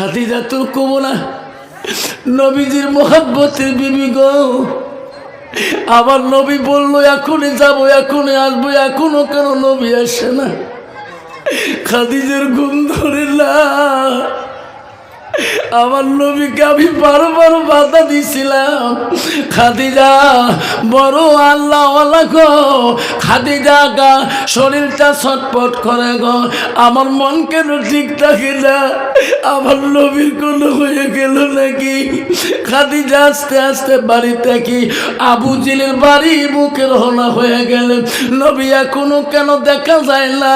খাদিজা তোর কবলা নবীজির মোহাব্বতের বিবি গ। আবার নবী বলল, এখনই যাব, এখনই আসব এখনও কেন নবী আসে না? খাদিজের ঘুম ধরে না। আমার নবীকে আমি বারবার বাধা দিছিলাম। খাদিজা, বড় আল্লাহ গো। খাদিজা গা, শরীরটা ছটপট করে গো। আমার মন কেন ঠিক থাকে না। আমার নবীর কোনো হয়ে গেল নাকি? খাদিজা, আস্তে আস্তে বাড়ি থেকে আবু জিলের বাড়ি মুখে রওনা হয়ে গেলেন নবী এখনও কেন দেখা যায় না?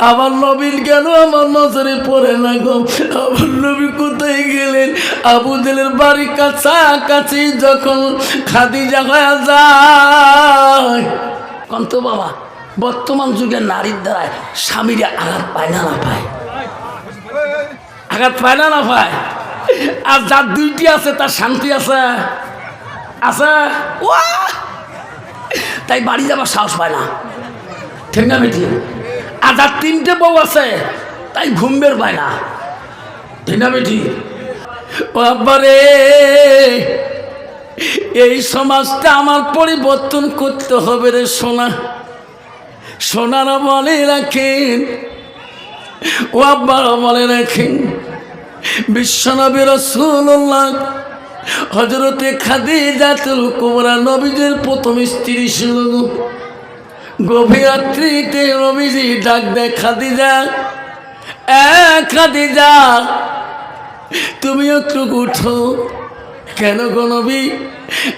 আমার নবীর কেন আমার নজরে পড়ে না গো? আমার নবী কোথায় গেলেন? আবু জেলের বাড়ি কাছাকাছি যখন খাদিজা হয়ে যায়। কন্ত বাবা, বর্তমান যুগের নারীর দ্বারায় স্বামীরা আঘাত পায় না না পায়? আঘাত পায় না না পায়? আর যার দুইটি আছে, তার শান্তি আছে। আছে! তাই বাড়ি যাবার সাহস পায় না। ঠিক না বেটি আর যার তিনটে বউ আছে, তাই ঘুম বের পায় না। এই সমাজটা আমার পরিবর্তন করতে হবে রে সোনা সোনারা বলে রাখেন, ও আব্বারা বলে রাখেন, বিশ্বনবী রসুল্লাহ হজরতে খাদিজাতুল কুমরা নবীদের প্রথম স্ত্রী ছিল। গভীর রাত্রিতে নবীজি ডাক দেয়, খাদিজা খাদিজা তুমি একটু উঠো। কেন গো নবী?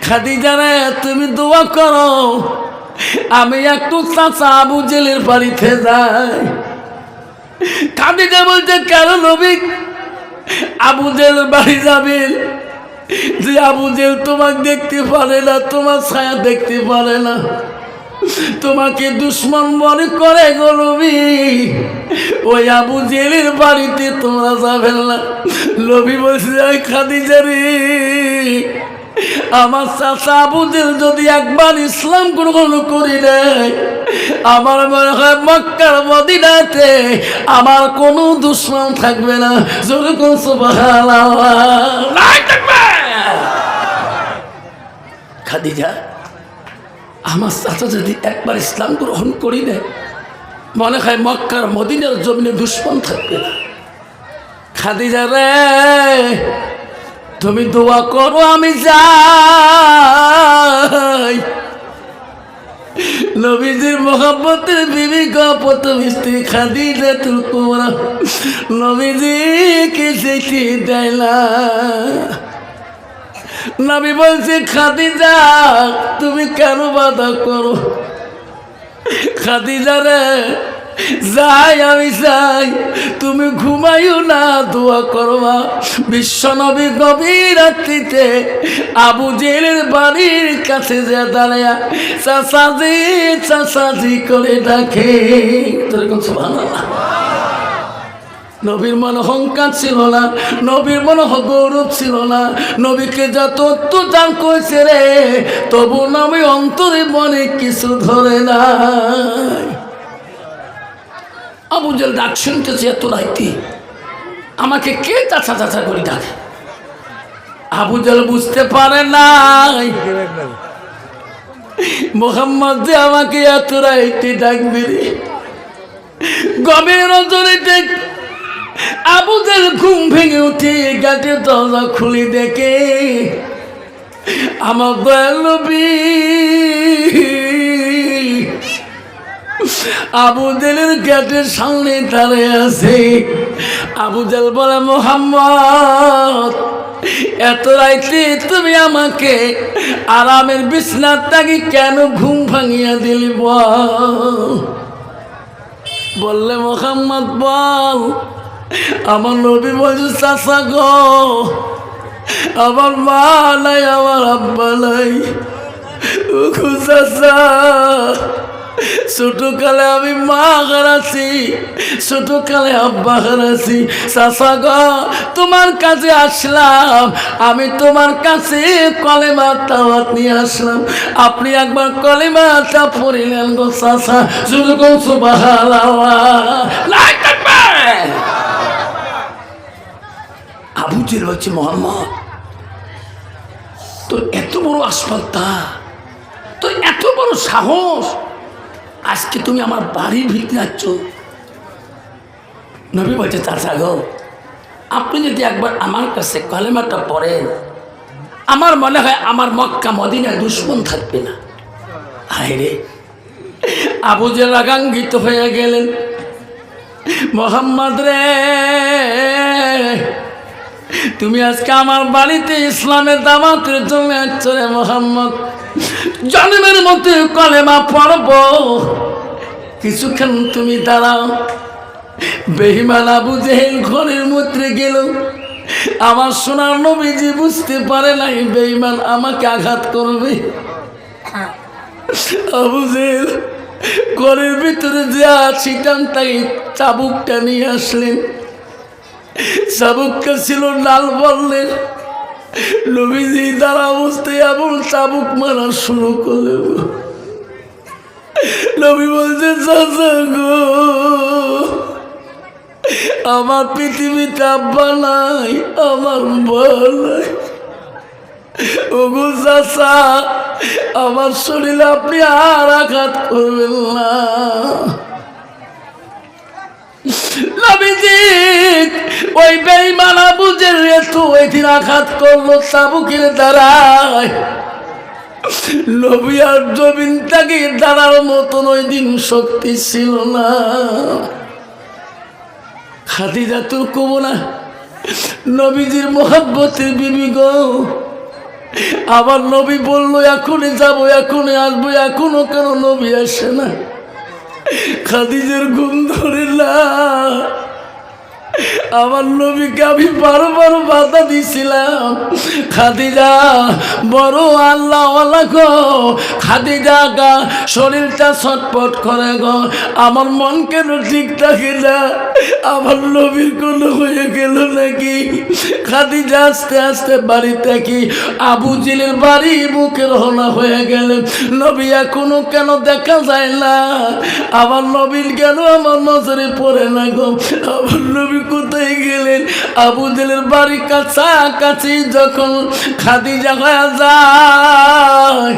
খাদিজা রে তুমি দোয়া করো। আমি একটু চাচা আবু জেলের বাড়িতে যাই। খাদিজা বলছে, কেন নবী? আবু জেল বাড়ি যাবেন যে আবু জেল তোমাকে দেখতে পারে না, তোমার ছায়া দেখতে পারে না। তোমাকে দুশ্মন মনে করে গলবি ওই আবু জেলের বাড়িতে তোমরা যাবেন না। লবি বলছে "এই খাদিজা রে। আমার চাচা আবু জেল যদি একবার ইসলাম গ্রহণ করি নেয় আমার মনে হয় মক্কার মদিনাতে আমার কোনো দুশ্মন থাকবে না। যদি কোন খাদিজা আমার চাচা যদি একবার ইসলাম গ্রহণ করি নেয় মনে হয় মক্কার মদিনার জমিনে দুশ্মন থাকবে না। খাদিজা রে, তুমি দোয়া করো, আমি যাই। নবীজির মোহাম্মতের বিবি প্রথম স্ত্রী খাদিজা তুল কুমরা নবীজিকে চিঠি দেয় নবী বলছে, খাদিজা, তুমি কেন বাধা করো? খাদিজা রে, যাই, আমি যাই। তুমি ঘুমাইও না, দোয়া করবা বিশ্বনবী গভীর রাত্রিতে আবু জেলের বাড়ির কাছে যে দাঁড়ায়া চাষাজি চাষাজি করে ডাকে। তোর সুবহানাল্লাহ? নবীর মনে অহংকার ছিল না, নবীর মনে গৌরব ছিল না। নবীকে যা তত্ত্ব দান করেছে রে, তবু নবী অন্তরে মনে কিছু ধরে নাই। আবু জেল ডাক শুনতেছে এত রাইতে। আমাকে কে চাচা চাচা করে ডাকে? আবু জেল বুঝতে পারে নাই। মোহাম্মদ যে আমাকে এত রাইতে ডাকবে রে। গভীর রজনীতে আবুদের ঘুম ভেঙে উঠে গাটের দরজা খুলে দেখে আমার দয়াল নবী। আবুদেলের গেটের সামনে দাঁড়িয়ে আছে। আবুদেল বলে, মোহাম্মদ, এত রাইতে তুমি আমাকে আরামের বিছনার তাকে কেন ঘুম ভাঙিয়া দিলি বল? বললে, মোহাম্মদ, বল আমার নবী বলছে চাষা গো, আমার মা নাই, আমার আব্বা নাই। চাষা ছোটকালে আমি মা হারাছি, ছোটকালে আব্বা হারাছি। চাষা গো, তোমার কাছে আসলাম, আমি তোমার কাছে কলেমা তাওয়াত নিয়ে আসলাম। আপনি একবার কলেমাটা পড়িলেন গো চাষা শুধু গো সুবাহ জিল বলছে মোহাম্মদ। তোর এত বড় আসপাত্তা তোর এত বড় সাহস। আজকে তুমি আমার বাড়ির ভিতরে যাচ্ছ নবী বলছে চাচা গো আপনি যদি একবার আমার কাছে কলেমাটা পড়েন, আমার মনে হয় আমার মক্কা মদিনায় দুশ্মন থাকবে না। হায় রে আবু যে রাগাঙ্গিত হয়ে গেলেন। মোহাম্মদ রে তুমি আজকে আমার বাড়িতে ইসলামের দামাতের জন্য আসছ রে মোহাম্মদ। জন্মের মতো কলেমা পড়ব। কিছুক্ষণ তুমি দাঁড়াও। আবু জেহেল ঘরের মধ্যে গেল। আমার সোনার নবীজি বুঝতে পারে নাই বেইমান আমাকে আঘাত করবে। আবু ঘরের ভিতরে যা ছিটান তাই চাবুকটা নিয়ে আসলেন। চাবুকটা ছিল লাল বললেন নবীজি দ্বারা অবস্থায় এমন চাবুক মারা শুরু করলেন নবী বলছে, চাচা গো, আমার পৃথিবীতে আব্বা নাই, আমার বল নাই। ওগো চাচা, আমার শরীরে আপনি আর আঘাত করবেন না নবীজি ওই বেইমানা বুঝে রেতু ওই দিন আঘাত করল চাবুকের দ্বারায়। নবী আর জমিন তাকে দাঁড়ার মতন ওই দিন শক্তি ছিল না। খাদিজা তোর কব না নবীজির মোহাব্বতের বিবি গো। আবার নবী বলল, এখনই যাব, এখনই আসব, এখনও কেন নবী আসে না? খাদিজের ঘুম ধরে না। আমার নবীকে আমি বারবার বাধা দিছিলাম। খাদিজা, বড় আল্লাহ গো। খাদিজা গা, শরীরটা ছটপট করে গো। আমার মন কেন ঠিক থাকে না। আমার নবীর কোনো হয়ে গেল নাকি? খাদিজা, আস্তে আস্তে বাড়ি থেকে আবু জিলের বাড়ি মুখে রওনা হয়ে গেলেন নবী এখনও কেন দেখা যায় না? আমার নবীর কেন আমার নজরে পড়ে না গো? আমার নবী কোথায় গেলেন? আবু জেলের বাড়ি কাছাকাছি যখন খাদিজা হয়ে যায়।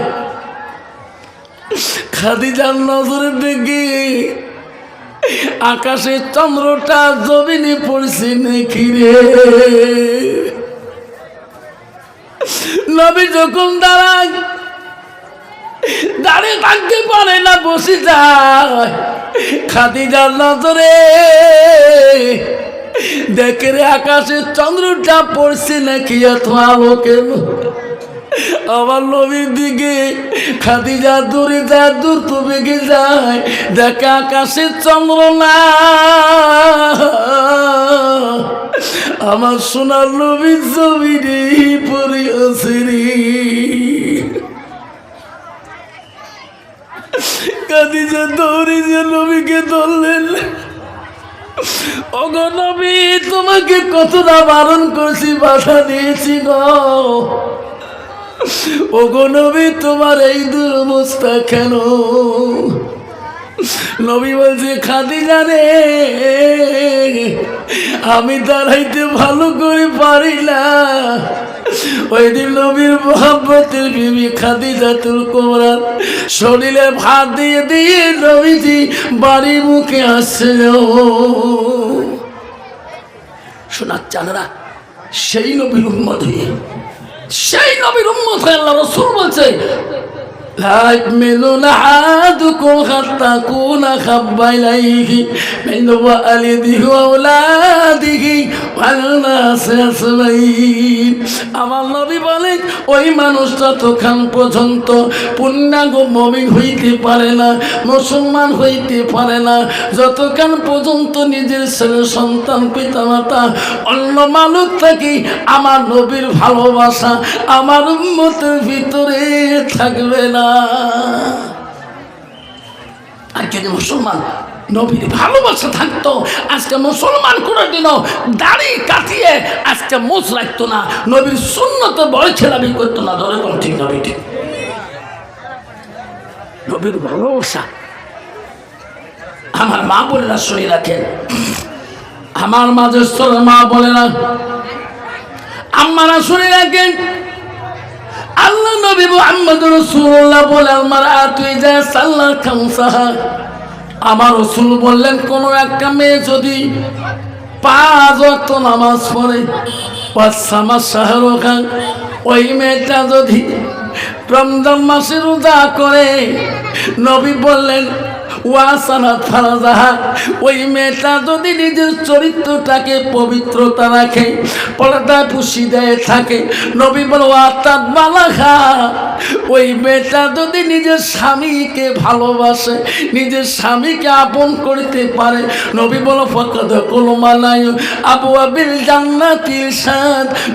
খাদিজার নজরে দেখি আকাশে চন্দ্রটা জমিনে পড়ছে নাকি রে? নবী যখন দাঁড়ায়, দাঁড়িয়ে থাকতে পারে না, বসে যায়। খাদিজার নজরে দেখে রে আকাশে চন্দ্রটা পড়ছে নাকি এত আলো কেন আমার নবীর দিকে খাদিজা দূরে যায় দূর তো বেগে যায়। দেখে আকাশে চন্দ্র না। আমার সোনার নবীর ছবি রে। পরে খাদিজা দৌড়ে যে নবীকে ধরলেন ওগো তোমাকে কতটা বারণ করছি, বাধা দিয়েছি গো। ওগো তোমার এই দুরবস্থা কেন? নবী বলছে খাদি জানে আমি দাঁড়াইতে ভালো করে পারি না। ওই দিন নবীর মোহাম্মতের বিবি খাদি জাতুল কোমরান শরীরে ভাত দিয়ে দিয়ে নবীজি বাড়ি মুখে আসছিল শোনার চানরা সেই নবীর উন্মত সেই নবীর উন্মত হয়ে আল্লাহ রসুল বলছে لا يؤمن أحدكم حتى أكون أحب إليه من والده وأولاده والناس أجمعين আমার নবী বলেন ওই মানুষটা তখন পর্যন্ত পূর্ণাঙ্গ মমিন হইতে পারে না মুসলমান হইতে পারে না যতক্ষণ পর্যন্ত নিজের ছেলে সন্তান পিতামাতা অন্য মানুষ থাকি আমার নবীর ভালোবাসা আমার উন্মতের ভিতরে থাকবে না আর যদি মুসলমান নবীর ভালোবাসা থাকতো, আজকে মুসলমান করে দিল দাড়ি কাটিয়ে আজকে মোচ রাখতো না, নবীর শূন্যত বয় ছেলামি করতো না, ধরে কোন ঠিক নবী ঠিক নবীর ভালোবাসা আমার মা বোনেরা শুনে রাখেন। আমার মাঝে মা বলে না আম্মারা শুনে রাখেন। আল্লাহ নবী মুহাম্মদ রাসূলুল্লাহ বলে আমার আতুই যা সাল্লাহ খামসাহা আমার রসুল বললেন, কোন একটা মেয়ে যদি পাঁচ ওয়াক্ত নামাজ পড়ে পাঁচ সামাজ শহর খান, ওই মেয়েটা যদি রমজান মাসে রোজা করে, নবী বললেন নিজের চরিত্রটাকে পবিত্রতা রাখে দেয় থাকে ওই মেয়েটা যদি নিজের স্বামীকে ভালোবাসে, নিজের স্বামীকে আপন করতে পারে, নবী বল, ফকদ আবু আবিল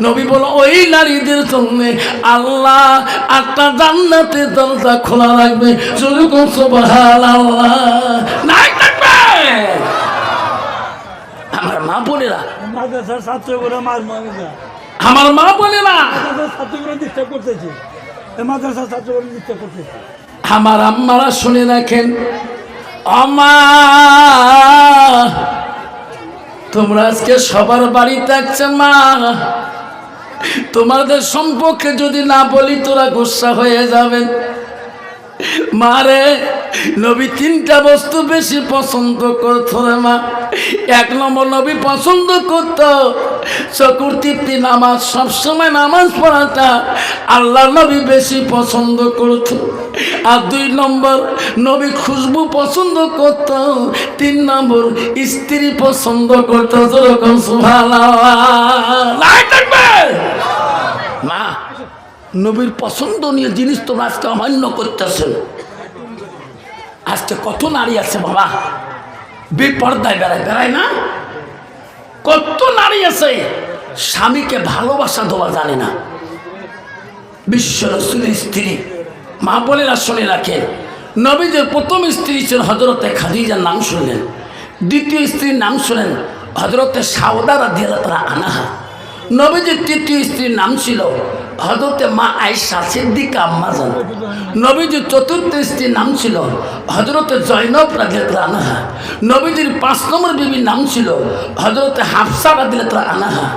নবী বল, ওই নারীদের জন্য আল্লাহ আটটা জান্নাতের দরজা খোলা রাখবে। শুরু করছ আল্লাহ নাই থাকবে আমার মা বোনেরা। মাদ্রাসার ছাত্রগুলো মার মানে না আমার মা বোনেরা। মাদ্রাসার ছাত্রগুলো ডিস্টার্ব করতেছে। মাদ্রাসার ছাত্রগুলো ডিস্টার্ব করতেছে। আমার আম্মারা শুনে রাখেন আমা তোমরা আজকে সবার বাড়ি আসছে মা। তোমাদের সম্পর্কে যদি না বলি তোরা গুসা হয়ে যাবেন। মারে নবী তিনটা বস্তু বেশি পছন্দ করতো রে মা। এক নম্বর নবী পছন্দ করত চকুর তৃপ্তি নামাজ সবসময় নামাজ পড়াটা আল্লাহ নবী বেশি পছন্দ করত। আর দুই নম্বর নবী খুশবু পছন্দ করত। তিন নম্বর স্ত্রী পছন্দ করত। যেরকম মা নবীর পছন্দনীয় জিনিস তোমরা আজকে অমান্য করতেছেন। আজকে কত নারী আছে বাবা? বেপর্দায় বেড়ায় বেড়ায় না? কত নারী আছে? স্বামীকে ভালোবাসা দেওয়া জানে না। বিশ্ব রসুলের স্ত্রী, মা বোনেরা শুনে রাখেন নবীদের প্রথম স্ত্রী ছিলেন হজরতে খাদিজার নাম শুনলেন। দ্বিতীয় স্ত্রীর নাম শুনেন হজরতে সাউদারা দিয়ে তারা আনাহা। নবীজির তৃতীয় স্ত্রীর নাম ছিল হজরতে মা আয়সা সিদ্দিকা আম্মাজান নবীজির চতুর্থ নাম ছিল হজরতে জৈনব রাজিয়াত আনাহা। নবীজির পাঁচ নম্বর বিবির নাম ছিল হজরতে হাফসা রাদিয়াত আনাহা।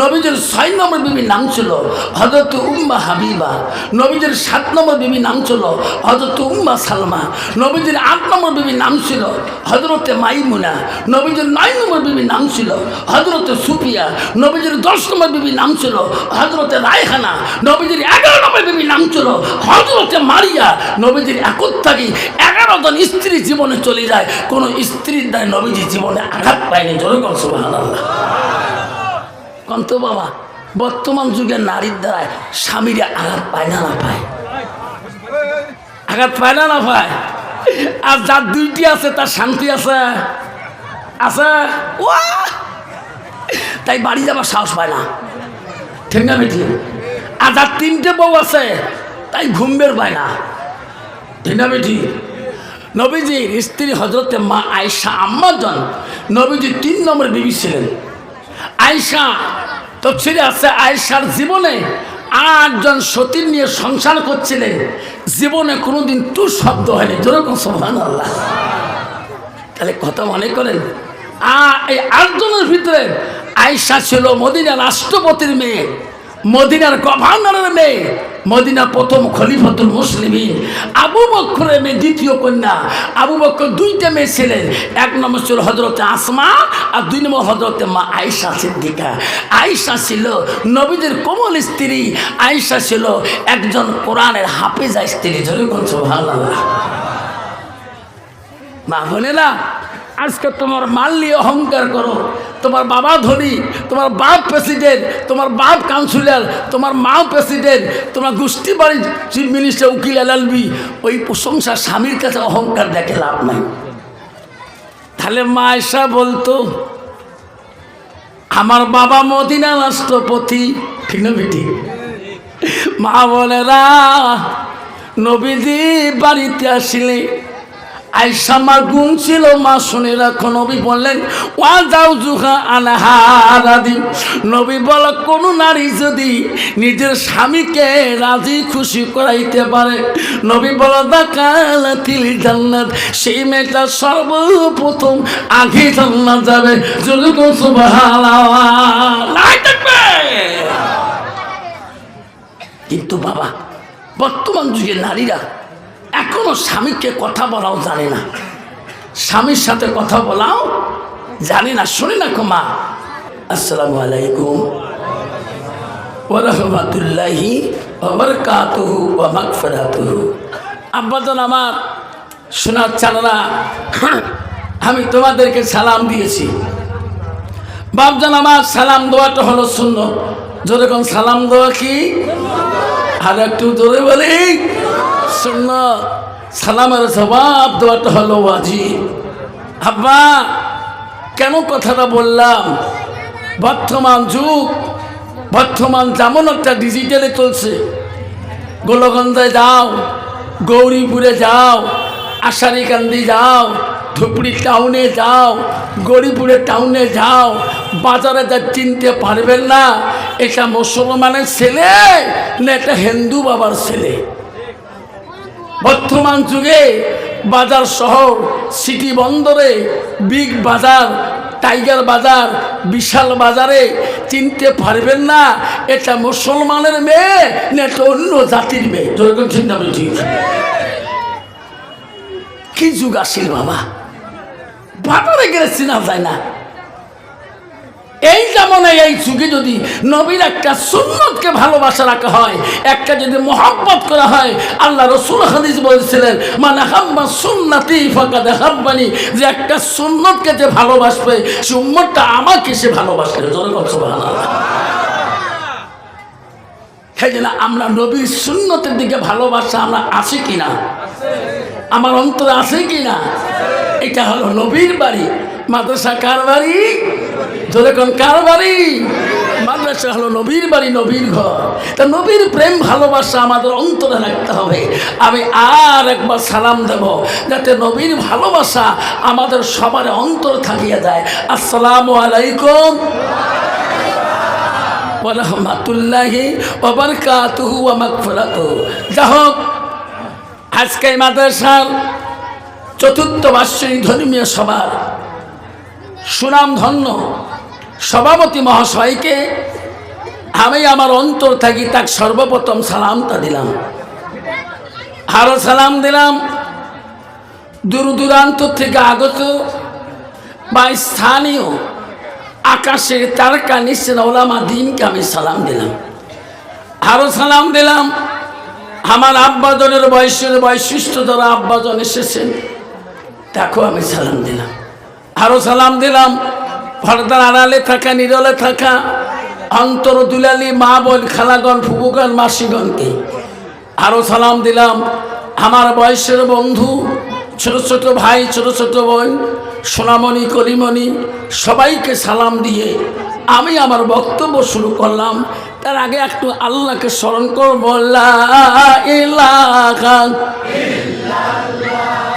নবীজির ছয় নম্বর বিবির নাম ছিল হজরতে উম্মা হাবিবা। নবীজির সাত নম্বর বিবির নাম ছিল হজরত উম্মা সালমা। নবীজির আট নম্বর বিবির নাম ছিল হজরতে মাইমুনা। নবীজির নয় নম্বর বিবির নাম ছিল হজরতে সুপিয়া নবীজির দশ নম্বর বিবির নাম ছিল হজরতে রায়হানা। নবীজির এগারো নম্বর নাম ছিল হজরতে মারিয়া। নবীজির থাকি এগারো জন স্ত্রী জীবনে চলে যায়। কোনো স্ত্রীর দ্বারা নবীজি জীবনে আঘাত পায়নি। কন্ত বাবা, বর্তমান যুগের নারীর দ্বারায় স্বামীরা আঘাত পায় না না পায়। আঘাত পায় না না পায়। আর যার দুইটি আছে, তার শান্তি আছে। আছে! তাই বাড়ি যাবার সাহস পায় না। ঠিক না আর যার তিনটে বউ আছে, তাই ঘুম বের পায় না। নবীজির স্ত্রী হজরতে মা আয়সা আম্মাজন নবীজি তিন নম্বর বিবি ছিলেন। আয়সা তো তফসিরে আছে আয়সার জীবনে আটজন সতীর নিয়ে সংসার করছিলেন। জীবনে কোনোদিন তু শব্দ হয়নি। যেরকম সোহান আল্লাহ তাহলে কথা মনে করেন এই আটজনের ভিতরে আয়সা ছিল মদিনা রাষ্ট্রপতির মেয়ে। মদিনার গভর্নরের মেয়ে মদিনার প্রথম খলিফতুল মুসলিমিন। আবু বক্করের মেয়ে, দ্বিতীয় কন্যা। আবু বক্কর দুইটা মেয়ে ছিলেন এক নম্বর ছিল হজরতে আসমা আর দুই নম্বর হজরতে মা আয়সা সিদ্দিকা। আয়সা ছিল নবীদের কোমল স্ত্রী আয়সা ছিল একজন কোরআনের হাফেজা স্ত্রী। জোরে কোন ভালো মা বোনেরা আজকে তোমার মাল নিয়ে অহংকার করো। তোমার বাবা ধনী, তোমার বাপ প্রেসিডেন্ট, তোমার বাপ কাউন্সিলর, তোমার মা প্রেসিডেন্ট, তোমার গোষ্ঠী বাড়ির চিফ মিনিস্টার, উকিল এলএলবি ওই প্রশংসা স্বামীর কাছে অহংকার দেখে লাভ নাই। তাহলে মা এসা বলতো, আমার বাবা মদিনা রাষ্ট্রপতি, ঠিক না বেটি? মা বলেরা নবীজি বাড়িতে আসিলে আইসা মার গুণ ছিল মা শুনে রাখো নবী বললেন ওয়া যাও জুহা আনহারাদি নবী বল কোন নারী যদি নিজের স্বামীকে রাজি খুশি করাইতে পারে। নবী বল দাকালাতিল জান্নাত সেই মেয়েটা সর্বপ্রথম আগে জান্নাত যাবে। যদি কোন কিন্তু বাবা বর্তমান যুগে নারীরা এখনও স্বামীকে কথা বলাও জানে না। স্বামীর সাথে কথা বলাও জানি না। শুনি না মা। আসসালামু আলাইকুম। ওরহমতুল্লাহি আব্বাজান আমার শোনার চালানা আমি তোমাদেরকে সালাম দিয়েছি। বাপজান আমার, সালাম দেওয়াটা হলো শূন্য জোরে কোন সালাম দেওয়া কি? আর একটু জোরে বলি। শূন্য সালামের জবাব দেওয়াটা হলো ওয়াজিব। আব্বা, কেন কথাটা বললাম? বর্তমান যুগ, বর্তমান যেমন একটা ডিজিটালে চলছে। গোলগঞ্জে যাও, গৌরীপুরে যাও আষাঢ়িকান্দি যাও, ধুপড়ি টাউনে যাও, গৌরীপুরে টাউনে যাও, বাজারে যা চিনতে পারবেন না, এটা মুসলমানের ছেলে না এটা হিন্দু বাবার ছেলে? বর্তমান যুগে বাজার শহর সিটি বন্দরে বিগ বাজার টাইগার বাজার, বিশাল বাজারে চিনতে পারবেন না, এটা মুসলমানের মেয়ে না এটা অন্য জাতির মেয়ে। যেরকম চিন্তা ঠিক কি যুগ আসিল বাবা? বাজারে গেলে চেনা যায় না। এই যেমন এই যুগে যদি নবীর একটা সুন্নতকে ভালোবাসা রাখা হয়, একটা যদি মোহাম্মত করা হয়, আল্লাহ রসুল হাদিস বলছিলেন মানে হাম্মা সুন্নাতি ফাঁকা হাব্বানি যে একটা সুন্নতকে যে ভালোবাসবে, সে উম্মতটা আমাকে সে ভালোবাসবে। সেই জন্য আমরা নবীর সুন্নতের দিকে ভালোবাসা আমরা আছি কিনা? আমার অন্তরে আছে কিনা? এটা হলো নবীর বাড়ি, মাদ্রাসা কার বাড়ি? কোন কার বাড়ি? মাদ্রাসা হলো নবীর বাড়ি, নবীর ঘর। তা নবীর প্রেম, ভালোবাসা আমাদের অন্তরে রাখতে হবে। আমি আর একবার সালাম দেব, যাতে নবীর ভালোবাসা আমাদের সবার অন্তরে থাকিয়ে যায় আসসালামু আলাইকুম। ওরহমাতুল্লাহি ওবরকাতুহু যা হোক আজকে মাদ্রাসার চতুর্থ বার্ষিক ধর্মীয় সভার সুনাম ধন্য সভাপতি মহাশয়কে আমি আমার অন্তর থাকি তাকে সর্বপ্রথম সালামটা দিলাম। আরও সালাম দিলাম দূর দূরান্ত থেকে আগত বা স্থানীয় আকাশের তারকা নিশ্চয় ওলামা দিনকে আমি সালাম দিলাম। আরও সালাম দিলাম আমার আব্বাজনের বয়সের বৈশিষ্ট্য দ্বারা আব্বাজন এসেছেন। দেখো আমি সালাম দিলাম। আরও সালাম দিলাম। পর্দার আড়ালে থাকা, নিরলে থাকা, অন্তর দুলালি, মা বোন, খালাগণ ফুবুগণ মাসিগণকে আরও সালাম দিলাম। আমার বয়সের বন্ধু, ছোট ছোট ভাই, ছোট ছোট বোন, সোনামণি, কলিমণি, সবাইকে সালাম দিয়ে আমি আমার বক্তব্য শুরু করলাম। তার আগে একটু আল্লাহকে স্মরণ করব, লা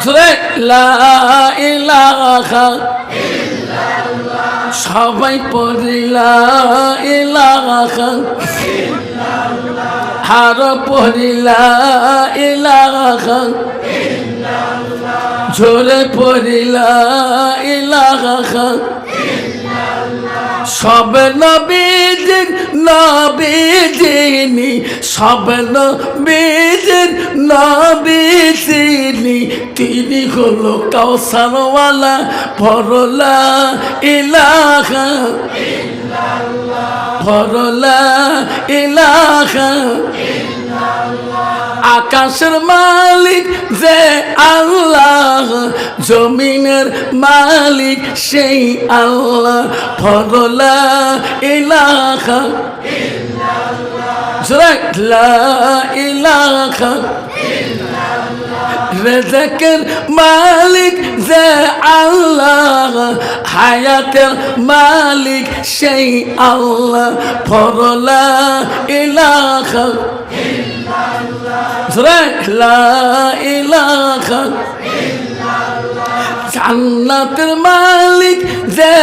ইলাহা জোরে লা ইলাহা। সবাই পড়িলা ইলাহা। হার পড়িলা ঝোরে পড়িলা সব নবীজির নবীজিনি, সব নবীজির নবীজিনি, তিনি হলো কাউসারওয়ালা ভরলা ইলাহা ভরলা ইলাহা। আকাশের মালিক যে আল্লাহ, জমিনের মালিক সেই আল্লাহ, ফরলা ইলাহা জোরে লা ইলাহা রেজকের মালিক যে আল্লাহ, হায়াতের মালিক সেই আল্লাহ। ফরলা ইলাহা জোরে লা জান্নাতের মালিক যে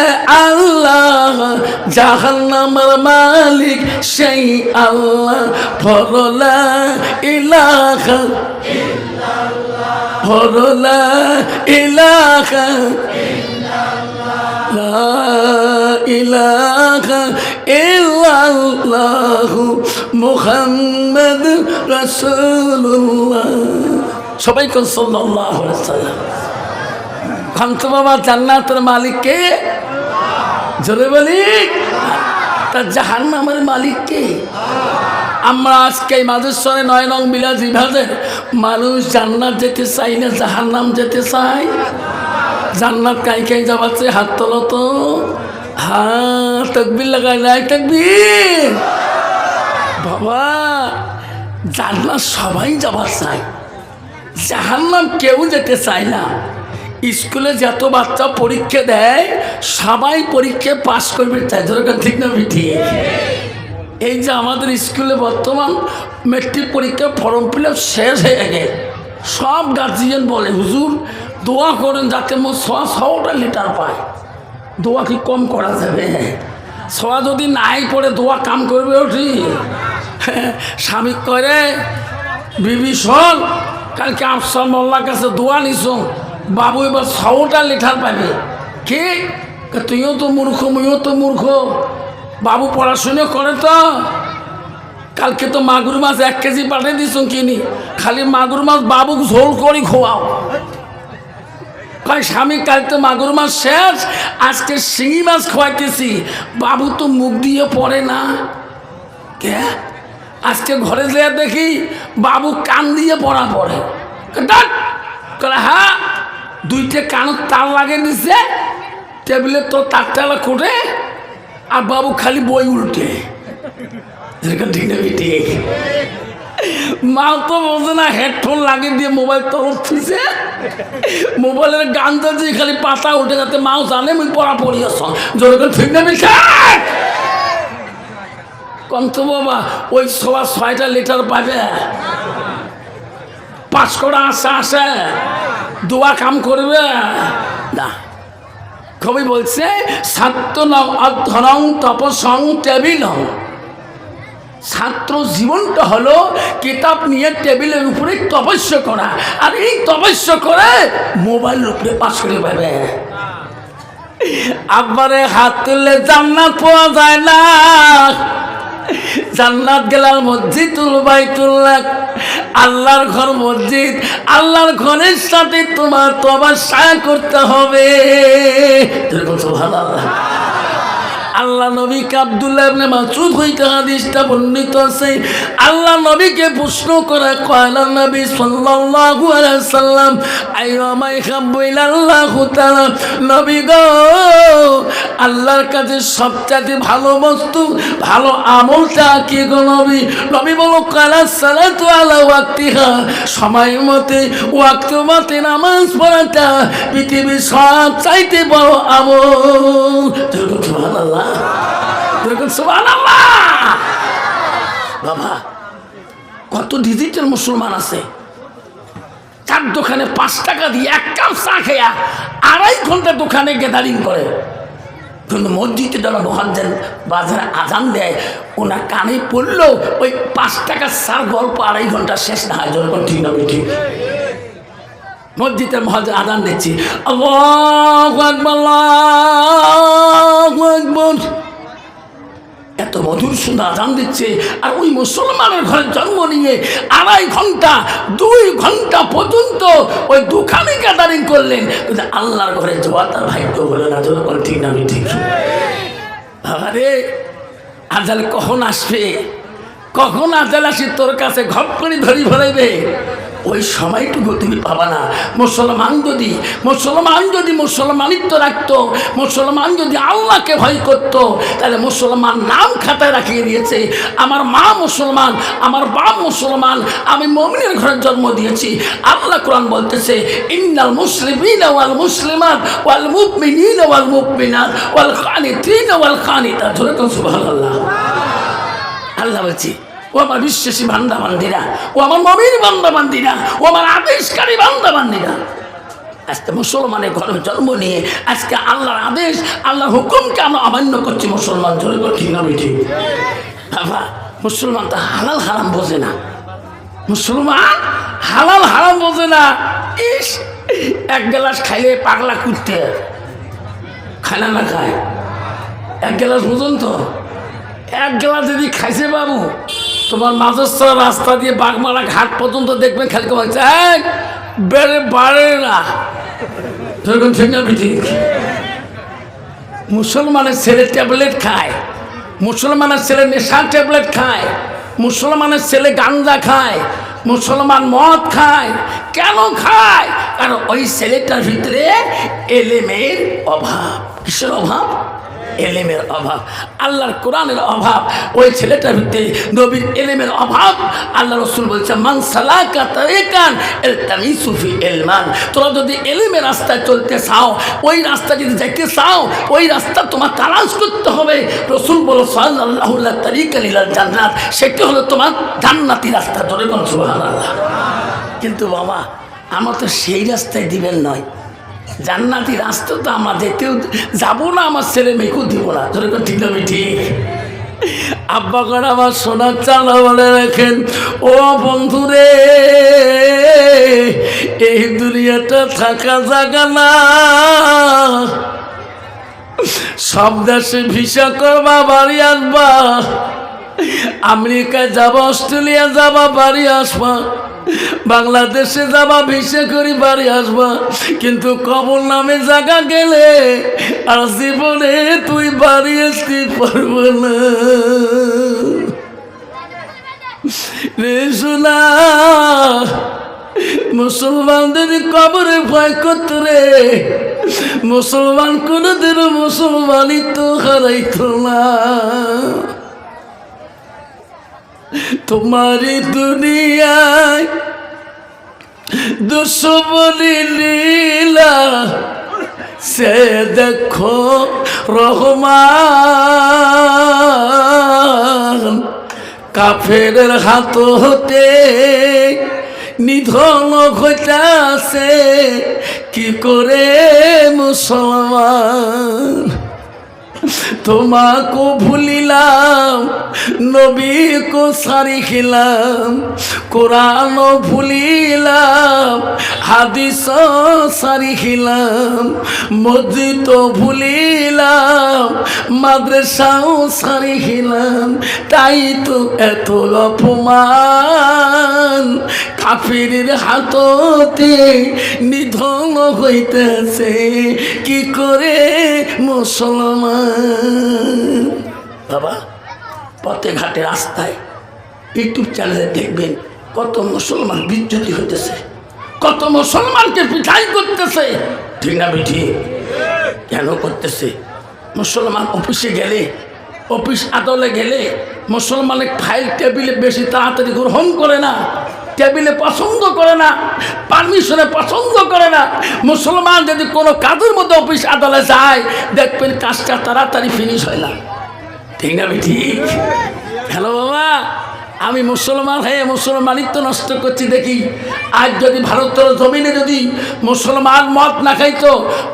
আল্লাহ, জাহান্নামের মালিক সেই আল্লাহ। ফরলা ইলাহা ফরলা ইলাহা ইলাহা ইল্লা ইল্লাল্লাহ মুহাম্মদ রাসূলুল্লাহ। সবাই কোন সাল্লাল্লাহু সাল্লাম বাবা জান্নাতের মালিক কে? জোরে বলি। তার জাহান্নামের মালিক কে? আমরা আজকে এই মাধুস্বরে নয় নং বিলাস বিভাগের মানুষ জান্নাত যেতে চাই না, জাহান্নাম যেতে চাই? জান্নাত কাই কাই যাবাচ্ছে? হাত তোলো তো। হ্যাঁ তকবির লাগাই নাই তকবির? বাবা, জান্নাত সবাই যাবার চাই জাহান্নাম কেউ যেতে চায় না। স্কুলে যত বাচ্চা পরীক্ষা দেয়, সবাই পরীক্ষায় পাশ করবে। চাই যেরকম ঠিক না ঠিক এই যে আমাদের স্কুলে বর্তমান মেট্রিক পরীক্ষার ফর্ম ফিল শেষ হয়ে গেছে। সব গার্জিয়ান বলে, হুজুর, দোয়া করেন যাতে মোট ছ ছটা লিটার পায়। দোয়া কি কম করা যাবে? ছোয়া যদি নাই পড়ে, দোয়া কাম করবে ওঠি স্বামী করে বিবি, শোন, কালকে আফসার মোল্লার কাছে দোয়া নিছ। বাবু, এবার ছটা লেঠার পাবে কে? তুইও তো মূর্খ, মুইও তো মূর্খ। বাবু পড়াশুনো করে তো। কালকে তো মাগুর মাছ এক কেজি পাঠিয়ে দিছ কিনি। খালি মাগুর মাছ বাবুক ঝোল করি খোয়াও। কয়, স্বামী, কাল তো মাগুর মাছ শেষ, আজকে শিঙি মাছ খোয়াইতেছি। বাবু তো মুখ দিয়ে পড়ে না। কে? আজকে ঘরে যেয়ে দেখি বাবু কান দিয়ে পড়া পড়ে। ডাক হ্যাঁ দুইটা কানত তার লাগিয়ে দিছে, টেবিলে তো তারটালা খুঁটে, আর বাবু খালি বই উল্টে। যেরকম মাও তো বোঝে না, হেডফোন লাগিয়ে দিয়ে মোবাইল তরফ থুইছে মোবাইলের গান দিয়েছে খালি পাতা উঠে যাতে মাও জানে মুই পড়া পড়ি আস যেরকম ঠিক না কন্ত বাবা, ওই সবা ছয়টা লিটার পাবে পাঁচ করা আসে আসে দোয়া কাম করবে। না। কবি বলছে ছাত্র অধ্যনং তপসং টেবিলং। ছাত্র জীবনটা হলো কিতাব নিয়ে টেবিলের উপরে তপস্য করা। আর এই তপস্য করে মোবাইলের উপরে পাশ করে পাবে আব্বারে হাত তুললে জান্নাত পাওয়া যায় না। জান্নাত গেলার মসজিদুল বাইতুল্লাহ। আল্লাহর ঘর মসজিদ, আল্লাহর ঘরের সাথে তোমার তোমার সায়া করতে হবে। এরকম সুবহানাল্লাহ। আল্লাহ নবীকে আব্দুল্লাহ ইবনে মাসউদ হইতে হাদিসটা বর্ণিত আছে। আল্লাহ নবীকে প্রশ্ন করে, কয়লা নবী সাল্লাল্লাহু আলাইহি সাল্লাম? আইয়ামাই হাব্বু ইলাল্লাহু তাআলা। নবী গো, আল্লাহর কাছে সবচেয়ে ভালো বস্তু, ভালো আমলটা কি গো নবী? নবী বলো কালা সালাতু আলা ওয়াক্তিহা। সময় মতে, ওয়াক্ত মতে নামাজ পড়াটা পৃথিবীর সব চাইতে বড় আমল। সুবহানাল্লাহ। বাবা, কত ডিজিটাল মুসলমান আছে। চার দোকানে পাঁচ টাকা দিয়ে এক কাপ চা খেয়া আড়াই ঘণ্টা দোকানে গ্যাদারিং করে। কিন্তু মসজিদে যারা মহাজন বাজারে আজান দেয়, ওনার কানে পড়লেও ওই পাঁচ টাকার সার গল্প আড়াই ঘণ্টা শেষ না হয়। যখন ঠিক না ঠিক। মসজিদের মহাজন আজান দিচ্ছি। এত মধুর সুন্দর আদান দিচ্ছে। আর ওই মুসলমানের ঘরে জন্ম নিয়ে আড়াই ঘণ্টা, দুই ঘণ্টা পর্যন্ত ওই দোকানে গ্যাদারিং করলেন। কিন্তু আল্লাহর ঘরে যাওয়া তার ভাগ্য হলো না যখন ঠিক না, আমি ঠিক। আরে আজাল কখন আসবে? কখন আজাল আসি তোর কাছে ঘপ করে ধরি ভরাইবে ওই সময়টুকু তুমি পাবা না। মুসলমান যদি মুসলমান যদি মুসলমানিত্ব রাখতো, মুসলমান যদি আল্লাহকে ভয় করতো, তাহলে মুসলমান নাম খাতায় রাখিয়ে দিয়েছে। আমার মা মুসলমান, আমার বাপ মুসলমান, আমি মমিনের ঘরে জন্ম দিয়েছি। আল্লাহ কোরআন বলতেছে, ইন্নাল মুসলিমিন ওয়াল মুসলিমাত, ওয়াল মুমিনিন ওয়াল মুমিনাত, ওয়াল কানিতিন ওয়াল কানিতাত ধরে তো সুবহানাল্লাহ। আল্লাহ বলছি ও আমার বিশ্বাসী বান্দা বান্দিরা ও আমার মমিন বান্দা বান্দিরা ও আমার আদেশকারী বান্দা বান্দিরা আজকে মুসলমানের ঘরে জন্ম নিয়ে আজকে আল্লাহর আদেশ, আল্লাহর হুকুমকে আমরা অমান্য করছি, মুসলমান জোরে ঠিক না বেঠি বাবা, মুসলমান তো হালাল হারাম বোঝে না। মুসলমান হালাল হারাম বোঝে না। ইস, এক গ্লাস খাইলে পাগলা কুটতে খায় না না খায়? এক গ্লাস বুঝুন তো? এক গ্লাস যদি খাইছে বাবু তোমার মাজস্তা রাস্তা দিয়ে বাগমারা ঘাট পর্যন্ত খেলতে পারছে এক বেড়ে বাড়ে না। মুসলমানের ছেলে ট্যাবলেট খায়, মুসলমানের ছেলে নেশা ট্যাবলেট খায়, মুসলমানের ছেলে গাঞ্জা খায়, মুসলমান মদ খায়, কেন খায়? কারণ ওই ছেলেটার ভিতরে এলেমের অভাব। কিসের অভাব? এলেমের অভাব, আল্লাহর কোরআনের অভাব, ওই ছেলেটার ভিতরে নবীর এলেমের অভাব। আল্লাহ রসুল বলছে মান সুফি এলমান। তোরা যদি এলেমের রাস্তায় চলতে চাও, ওই রাস্তা যদি যাইতে চাও, ওই রাস্তা তোমার তালাশ করতে হবে। রসুল বলো সাল্লাহ তারিকা লীলাল জান্নাত। সেটি হলো তোমার জান্নাতি রাস্তা। ধরে কোন সুবহানাল্লাহ। কিন্তু বাবা, আমার তো সেই রাস্তায় দিবেন নয়। জান্নাতি রাস্তা তো আমার যেতেও যাব না, আমার ছেলে মেয়েকেও দিব না। ধরে কোন ঠিক হবে ঠিক। আব্বা করে, আমার সোনার চালা বলে রাখেন। ও বন্ধুরে, এই দুনিয়াটা থাকা জায়গা না। সব দেশে ভিসা করবা, বাড়ি আসবা। আমেরিকায় যাবা, অস্ট্রেলিয়া যাবা, বাড়ি আসবা। বাংলাদেশে যাবা, ভিসা করি বাড়ি আসবা। কিন্তু কবর নামে জায়গা গেলে আর জীবনে তুই বাড়ি আসতে পারব না। রে শোনা মুসলমানদের কবরে ভয় করত রে? মুসলমান কোনদিন মুসলমানই তো হারাইত না। তোমারই দুনিয়ায় দুশ্মনী লীলা, সে দেখো রহমান। কাফের হাত হতে নিধন ঘটাছে, কি করে মুসলমান? তোমাকে ভুলিলাম, নবীকে সারি খিলাম কোরআন ভুলিলাম হাদিস সারি খিলাম মসজিদ ভুলিলাম, মাদ্রাসাও সারি খিলাম, তাই তো এত অপমান। কাফিরের হাততে নিধন হইতেছে। কি করে মুসলমান? বাবা, পথে ঘাটে রাস্তায় ইউটিউব চ্যানেলে দেখবেন কত মুসলমান বিচ্যুতি হইতেছে। কত মুসলমানকে পিঠাই করতেছে। ঠিক না বিঠি? কেন করতেছে? মুসলমান অফিসে গেলে, অফিস আদলে গেলে মুসলমানের ফাইল টেবিলে বেশি তাড়াতাড়ি গ্রহণ করে না। টেবিলে পছন্দ করে না, পারমিশনে পছন্দ করে না, মুসলমান যদি কোনো কাজের মধ্যে অফিস আদালে যায়, দেখবেন কাজটা তাড়াতাড়ি ফিনিশ হয় না। ঠিক না ঠিক হ্যালো বাবা? আমি মুসলমান হয়ে মুসলমানিত্ব নষ্ট করছি দেখি। আজ যদি ভারতের জমিনে যদি মুসলমান মদ না খাইতো,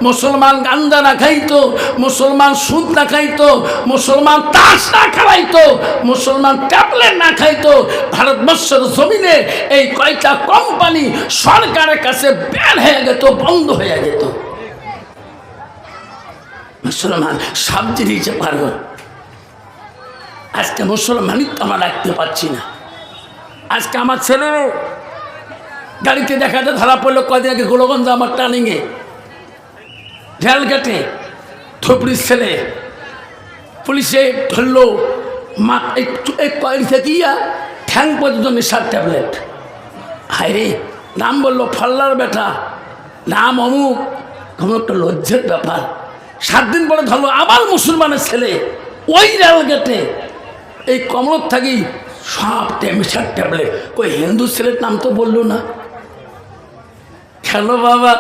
মুসলমান গান্দা না খাইতো, মুসলমান সুদ না খাইতো, মুসলমান তাস না খাওয়াইতো, মুসলমান ট্যাবলেট না খাইতো, ভারতবর্ষের জমিনে এই কয়টা কোম্পানি সরকারের কাছে ব্যান হয়ে যেত, বন্ধ হয়ে যেত। মুসলমান সব জিনিসে পারব আজকে মুসলমানিত্ব আমরা রাখতে পারছি না। আজকে আমার ছেলে গাড়িতে দেখাতে ধরা পড়ল কদিন আগে গোলগঞ্জ আমার টার্নিংয়ে রেলগেটে থুপড়ির ছেলে পুলিশে ধরলো মা একটু এক কয়েক থেকে ঠ্যাং পর্যন্ত নেশার ট্যাবলেট। হায় রে নাম বলল ফল্লার বেটা, নাম অমুক। কোনো একটা লজ্জের ব্যাপার। সাত দিন পরে ধরলো আবার মুসলমানের ছেলে, ওই রেলগেটে এই কমলত থাকি সব ট্যামিশার ট্যাবলেট। কই হিন্দু ছেলের নাম তো বলল না। খেলো বাবা।